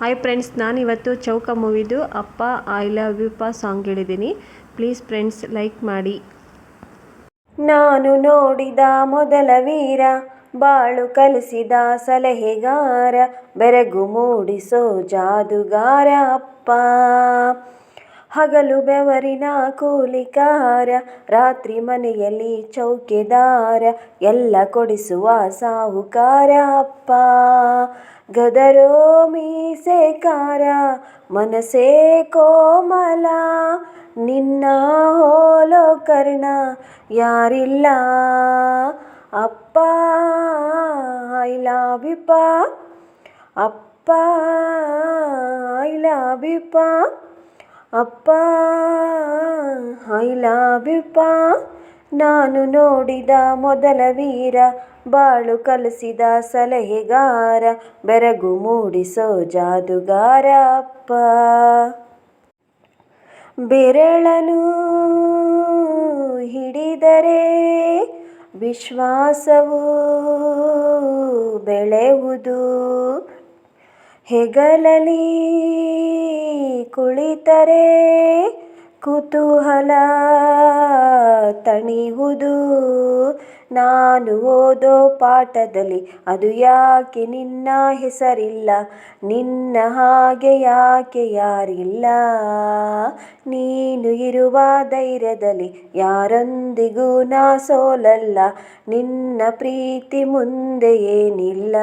Hi friends ನಾನಿವತ್ತು ಚೌಕ ಮೂವಿದು ಅಪ್ಪ ಐ ಲವ್ ಯು ಪಾ ಸಾಂಗ್ ಹೇಳಿದ್ದೀನಿ ಪ್ಲೀಸ್ ಫ್ರೆಂಡ್ಸ್ ಲೈಕ್ ಮಾಡಿ. ನಾನು ನೋಡಿದ ಮೊದಲ ವೀರ, ಬಾಳು ಕಲಿಸಿದ ಸಲಹೆಗಾರ, ಬೆರಗು ಮೂಡಿಸೋ ಜಾದುಗಾರ ಅಪ್ಪ. ಹಗಲು ಬೆವರಿನ ಕೂಲಿಕಾರ, ರಾತ್ರಿ ಮನೆಯಲ್ಲಿ ಚೌಕಿದಾರ, ಎಲ್ಲ ಕೊಡಿಸುವ ಸಾಹುಕಾರ ಅಪ್ಪ. ಗದರೋ ಮೀಸೆಕಾರ ಮನಸೇ ಕೋಮಲ, ನಿನ್ನ ಹೋಲೋ ಕರ್ಣ ಯಾರಿಲ್ಲ? ಅಪ್ಪ, ಐ ಲವ್ ಯು ಪಾ. ಅಪ್ಪ, ಐ ಲವ್ ಯು ಪಾ. ಅಪ್ಪ ಐ ಲವ್ ಯು ಪಾ ನಾನು ನೋಡಿದ ಮೊದಲ ವೀರ, ಬಾಳು ಕಲಿಸಿದ ಸಲಹೆಗಾರ, ಬೆರಗು ಮೂಡಿಸೋ ಜಾದುಗಾರ ಅಪ್ಪ. ಬೆರಳನು ಹಿಡಿದರೆ ವಿಶ್ವಾಸವು ಬೆಳೆಯುವುದು ಹೆಗಲಲಿ ಕುಳಿತರೆ ಕುತೂಹಲ ತಣಿವುದು ನಾನು ಓದೋ ಪಾಠದಲ್ಲಿ ಅದು ಯಾಕೆ ನಿನ್ನ ಹೆಸರಿಲ್ಲ? ನಿನ್ನ ಹಾಗೆ ಯಾಕೆ ಯಾರಿಲ್ಲ? ನೀನು ಇರುವ ಧೈರ್ಯದಲ್ಲಿ ಯಾರೊಂದಿಗೂ ನಾ ಸೋಲಲ್ಲ. ನಿನ್ನ ಪ್ರೀತಿ ಮುಂದೆ ಏನಿಲ್ಲ?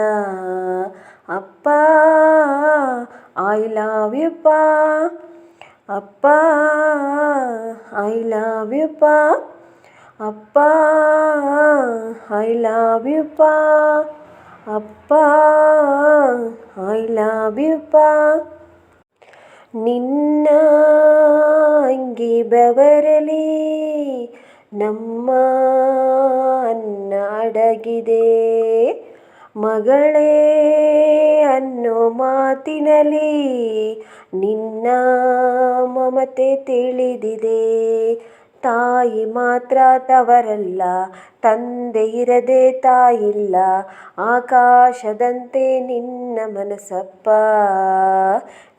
ಅಪ್ಪ ಐ ಲವ್ ಯು ಪಾ ಅಪ್ಪ ಐ ಲವ್ ಯು ಪಾ ಅಪ್ಪ ಐ ಲವ್ ಯು ಪಾ ಅಪ್ಪ ಐ ಲವ್ ಯು ಪಾ ನಿನ್ನ ಅಂಗಿ ಬೆವರಲಿ ನಮ್ಮ ಅನ್ನ ಅಡಗಿದೆ ಮಗಳೇ ಅನ್ನೋ ಮಾತಿನಲ್ಲಿ ನಿನ್ನ ಮಮತೆ ತಿಳಿದಿದೆ. ತಾಯಿ ಮಾತ್ರ ತವರಲ್ಲ, ತಂದೆ ಇರದೆ ತಾಯಿಲ್ಲ. ಆಕಾಶದಂತೆ ನಿನ್ನ ಮನಸಪ್ಪ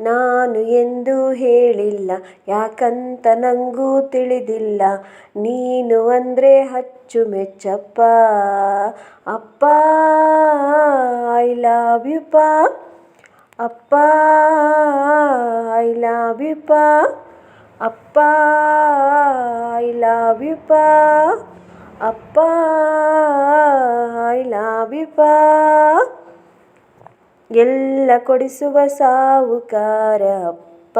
ನಾನು ಎಂದು ಹೇಳಿಲ್ಲ, ಯಾಕಂತ ನಂಗೂ ತಿಳಿದಿಲ್ಲ. ನೀನು ಅಂದರೆ ಹಚ್ಚು ಮೆಚ್ಚಪ್ಪ ಅಪ್ಪ! ಐ ಲವ್ ಯು ಪಾ ಅಪ್ಪ ಐ ಲವ್ ಯು ಪಾ ಅಪ್ಪ ಐ ಲವ್ ಯು ಪಾ ಅಪ್ಪ ಐ ಲವ್ ಯು ಪಾ ಎಲ್ಲ ಕೊಡಿಸುವ ಸಾಹುಕಾರ ಅಪ್ಪ